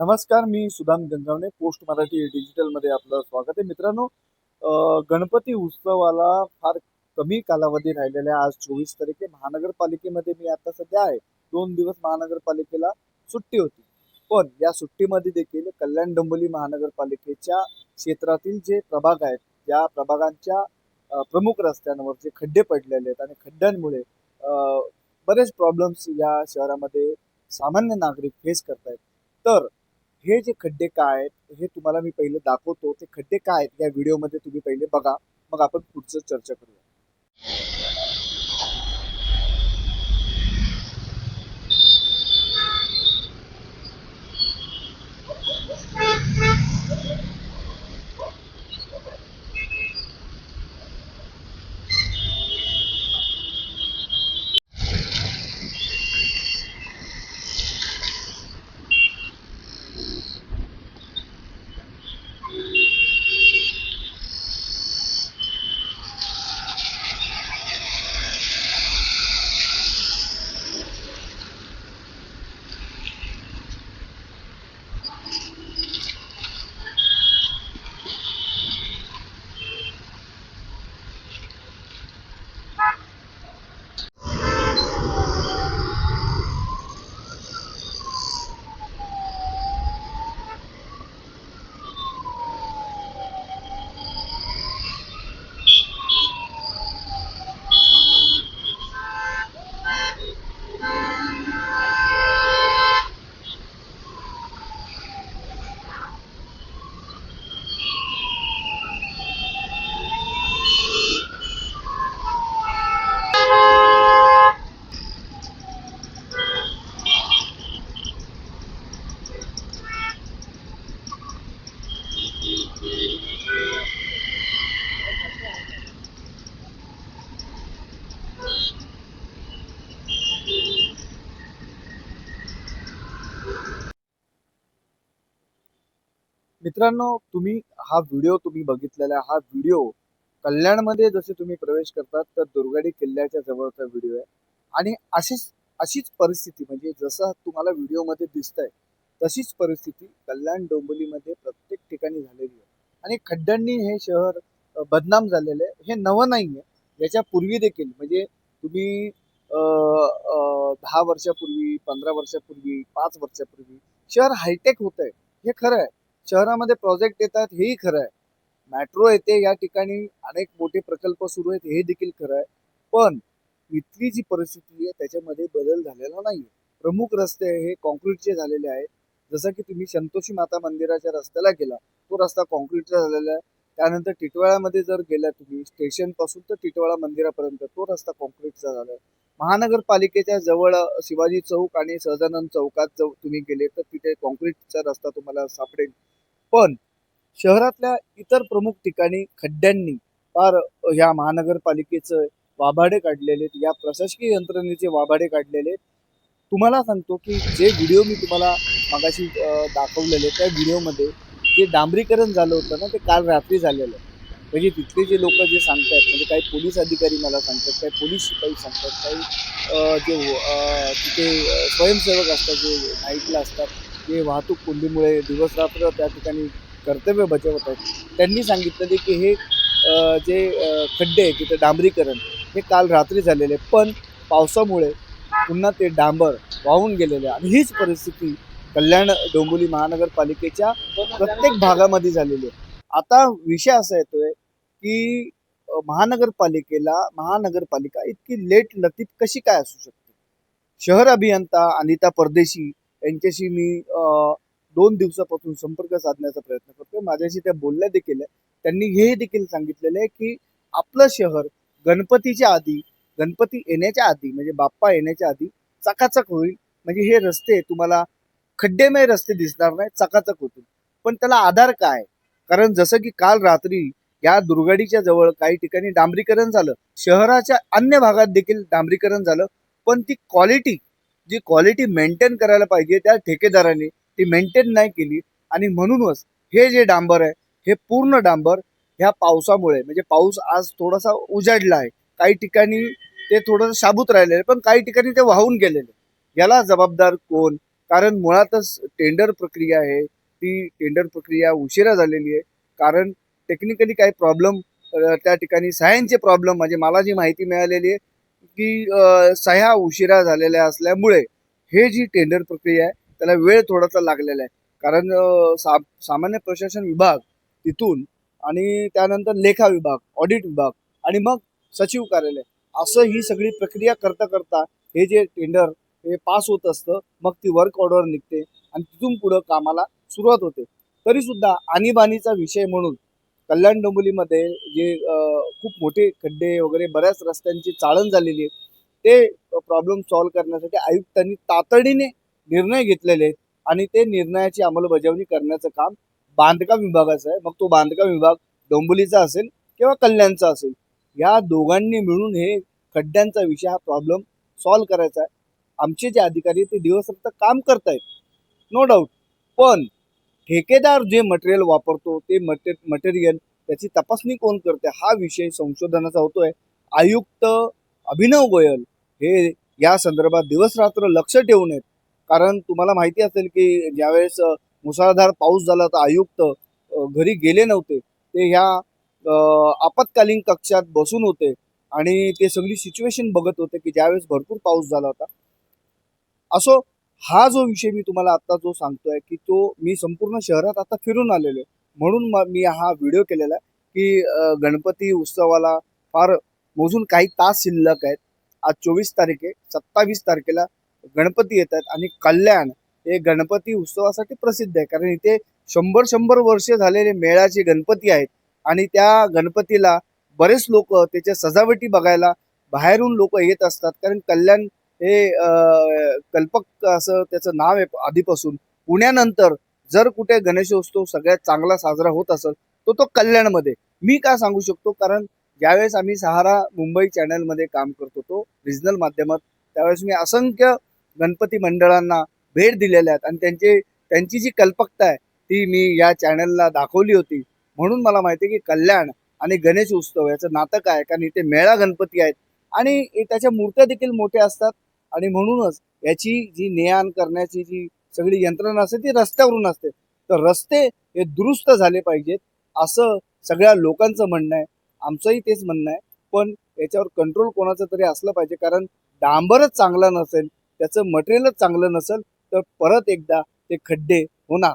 नमस्कार मी सुदाम गंगावणे पोस्ट मराठी डिजिटलमध्ये आपलं स्वागत आहे. मित्रांनो गणपती उत्सवाला फार कमी कालावधी राहिलेला आहे. आज चोवीस तारीख आहे. महानगरपालिकेमध्ये मी आता सध्या आहे. दोन दिवस महानगरपालिकेला सुट्टी होती. पण या सुट्टीमध्ये देखील कल्याण डोंबिवली महानगरपालिकेच्या क्षेत्रातील जे प्रभाग आहेत त्या प्रभागांच्या प्रमुख रस्त्यांवर जे खड्डे पडलेले आहेत आणि खड्ड्यांमुळे बरेच प्रॉब्लेम्स या शहरामध्ये सामान्य नागरिक फेस करतायत. तर हे जे खड्डे काय आहेत हे तुम्हाला मी पहिले दाखवतो. ते खड्डे काय आहेत या व्हिडिओमध्ये तुम्ही पहिले बघा. मग आपण पुढचं चर्चा करूया. मित्रांनो तुम्ही हा व्हिडिओ तुम्ही बघितलेला आहे. हा व्हिडिओ कल्याणमध्ये जसे तुम्ही प्रवेश करतात तर दुर्गाडी किल्ल्याच्या जवळचा व्हिडिओ आहे. आणि अशीच अशीच परिस्थिती म्हणजे जसं तुम्हाला व्हिडिओमध्ये दिसतंय तशीच परिस्थिती कल्याण डोंबिवलीमध्ये प्रत्येक ठिकाणी झालेली आहे. आणि खड्ड्यांनी हे शहर बदनाम झालेलं आहे. हे नवं नाही आहे याच्या पूर्वी देखील म्हणजे तुम्ही दहा वर्षापूर्वी पंधरा वर्षापूर्वी पाच वर्षापूर्वी शहर हायटेक होत आहे हे खरं आहे. शहरामध्ये प्रोजेक्ट येतात हेही खरं आहे. मेट्रो येते या ठिकाणी अनेक मोठे प्रकल्प सुरू आहेत हे देखील खरं आहे. पण इथली जी परिस्थिती आहे त्याच्यामध्ये बदल झालेला नाही प्रमुख रस्ते हे कॉन्क्रीटचे झालेले आहेत. जसं की तुम्ही संतोषी माता मंदिराच्या रस्त्याला गेला तो रस्ता कॉन्क्रीटचा झालेला आहे. त्यानंतर टिटवाळ्यामध्ये जर गेला तुम्ही स्टेशनपासून तर टिटवाळा मंदिरापर्यंत तो रस्ता कॉन्क्रीटचा झाला आहे. महानगरपालिकेच्या जवळ शिवाजी चौक आणि सहजानंद चौकात जर तुम्ही गेले तर तिथे कॉन्क्रीटचा रस्ता तुम्हाला सापडेल. पण शहरातल्या इतर प्रमुख ठिकाणी खड्ड्यांनी फार ह्या महानगरपालिकेचं वाभाडे काढलेले आहेत या प्रशासकीय यंत्रणेचे वाभाडे काढलेले आहेत. तुम्हाला सांगतो की जे व्हिडिओ मी तुम्हाला मागाशी दाखवलेले त्या व्हिडिओमध्ये जे डांबरीकरण झालं होतं ना ते काल रात्री झालेलं आहे म्हणजे तिथले जे लोक जे सांगतात म्हणजे काही पोलीस अधिकारी मला सांगतात काही पोलीस शिपाई सांगतात काही जे तिथे स्वयंसेवक असतात जे नाईटला असतात जे वाहतूक कोंडीमुळे दिवसरात्र त्या ठिकाणी कर्तव्य बजावत आहेत त्यांनी सांगितलं की हे जे खड्डे आहे तिथे डांबरीकरण हे काल रात्री झालेले आहे. पण पावसामुळे पुन्हा ते डांबर वाहून गेलेले आणि हीच परिस्थिती कल्याण डोंबिवली महानगरपालिकेच्या प्रत्येक भागामध्ये झालेली आहे. आता विषय असा येतोय की महानगरपालिकेला महानगरपालिका इतकी लेट लतीफ कशी काय असू शकते? शहर अभियंता अनिता परदेशी यांच्याशी मी दोन दिवसापासून संपर्क साधण्याचा प्रयत्न करतोय. माझ्याशी त्या बोलल्या देखील आहे. त्यांनी हे देखील सांगितलेलं आहे की आपलं शहर गणपतीच्या आधी गणपती येण्याच्या आधी म्हणजे बाप्पा येण्याच्या आधी चकाचक होईल. म्हणजे हे रस्ते तुम्हाला खड्डेमय रस्ते दिसणार नाही चकाचक होतील. पण त्याला आधार काय? कारण जसं की काल रात्री या दुर्गाडीच्या जवळ काही ठिकाणी डांबरीकरण झालं. शहराच्या अन्य भागात देखील डांबरीकरण झालं. पण ती क्वालिटी जी क्वालिटी मेंटेन करायला पाहिजे त्या ठेकेदाराने ती मेंटेन नाही केली. आणि म्हणूनच हे जे डांबर आहे हे पूर्ण डांबर ह्या पावसामुळे म्हणजे पाऊस आज थोडासा उजाडला आहे. काही ठिकाणी ते थोडंसं शाबूत राहिलेलं आहे, पण काही ठिकाणी ते वाहून गेलेले याला जबाबदार कोण? कारण मुळातच टेंडर प्रक्रिया आहे. ती टेंडर प्रक्रिया उशिरा झालेली आहे. कारण टेक्निकली काही प्रॉब्लेम त्या ठिकाणी सायन्सचे प्रॉब्लेम म्हणजे मला जी माहिती मिळालेली आहे की सह्या उशिरा झालेल्या असल्यामुळे हे जी टेंडर प्रक्रिया आहे त्याला वेळ थोडासा लागलेला आहे. कारण सा सामान्य प्रशासन विभाग तिथून आणि त्यानंतर लेखा विभाग ऑडिट विभाग आणि मग सचिव कार्यालय असं ही सगळी प्रक्रिया करता करता हे जे टेंडर हे पास होत असतं मग ती वर्क ऑर्डर निघते आणि तिथून पुढं कामाला सुरुवात होते. तरीसुद्धा आणीबाणीचा विषय म्हणून कल्याण डोंबिवलीमध्ये जे खूप मोठे खड्डे वगैरे बऱ्याच रस्त्यांची चाळण झालेली आहे ते प्रॉब्लेम सॉल्व्ह करण्यासाठी आयुक्तांनी तातडीने निर्णय घेतलेले आहेत आणि ते निर्णयाची अंमलबजावणी करण्याचं काम बांधकाम विभागाचं आहे. मग तो बांधकाम विभाग डोंबिवलीचा असेल किंवा कल्याणचा असेल या दोघांनी मिळून हे खड्ड्यांचा विषय हा प्रॉब्लेम सॉल्व्ह करायचा आहे. आमचे जे अधिकारी आहेत ते दिवसरात्र काम करतायत. नो डाऊट पण ठेकेदार जे मटेरियल वापरतो ते मटे मटेरियल त्याची तपासणी कोण करते हा विषय संशोधनाचा होतोय. आयुक्त अभिनव गोयल हे या संदर्भात दिवसरात्र लक्ष ठेवून आहेत. कारण तुम्हाला माहिती असेल की ज्यावेळेस मुसळधार पाऊस झाला तर आयुक्त घरी गेले नव्हते. ते ह्या आपत्कालीन कक्षात बसून होते आणि ते सगळी सिच्युएशन बघत होते की ज्यावेळेस भरपूर पाऊस झाला होता. असो हा जो विषय मी तुम्हाला आता जो सांगतोय की तो मी संपूर्ण शहरात आता फिरून आलेलो आहे. म्हणून मी हा व्हिडिओ केलेला आहे की गणपती उत्सवाला फार मोजून काही तास शिल्लक आहेत. आज चोवीस तारीख आहे सत्तावीस तारखेला गणपती येत आहेत आणि कल्याण हे गणपती उत्सवासाठी प्रसिद्ध आहे. कारण इथे शंभर शंभर वर्षे झालेले मेळाचे गणपती आहेत आणि त्या गणपतीला बरेच लोक त्याच्या सजावटी बघायला बाहेरून लोक येत असतात. कारण कल्याण हे कल्पक असं त्याचं नाव आहे आधीपासून. पुण्यानंतर जर कुठे गणेशोत्सव सगळ्यात चांगला साजरा होत असेल तो तो कल्याणमध्ये. मी का सांगू शकतो? कारण ज्यावेळेस आम्ही सहारा मुंबई चॅनलमध्ये काम करत होतो रिजनल माध्यमात त्यावेळेस मी असंख्य गणपती मंडळांना भेट दिलेल्या आहेत. आणि त्यांचे त्यांची जी कल्पकता आहे ती मी या चॅनलला दाखवली होती. म्हणून मला माहिती आहे की कल्याण आणि गणेश उत्सव याचं नातं काय कारण इथे मेळा गणपती आहेत. आणि त्याच्या मूर्त्या देखील मोठ्या असतात. आणि म्हणूनच याची जी ने आण करण्याची जी सगळी यंत्रणा असते ती रस्त्यावरून असते. तर रस्ते हे दुरुस्त झाले पाहिजेत असं सगळ्या लोकांचं म्हणणं आहे. आमचंही तेच म्हणणं आहे. पण याच्यावर कंट्रोल कोणाचं तरी असलं पाहिजे कारण डांबरच चांगला नसेल त्याचं मटेरियलच चांगलं नसेल तर परत एकदा ते खड्डे होणार.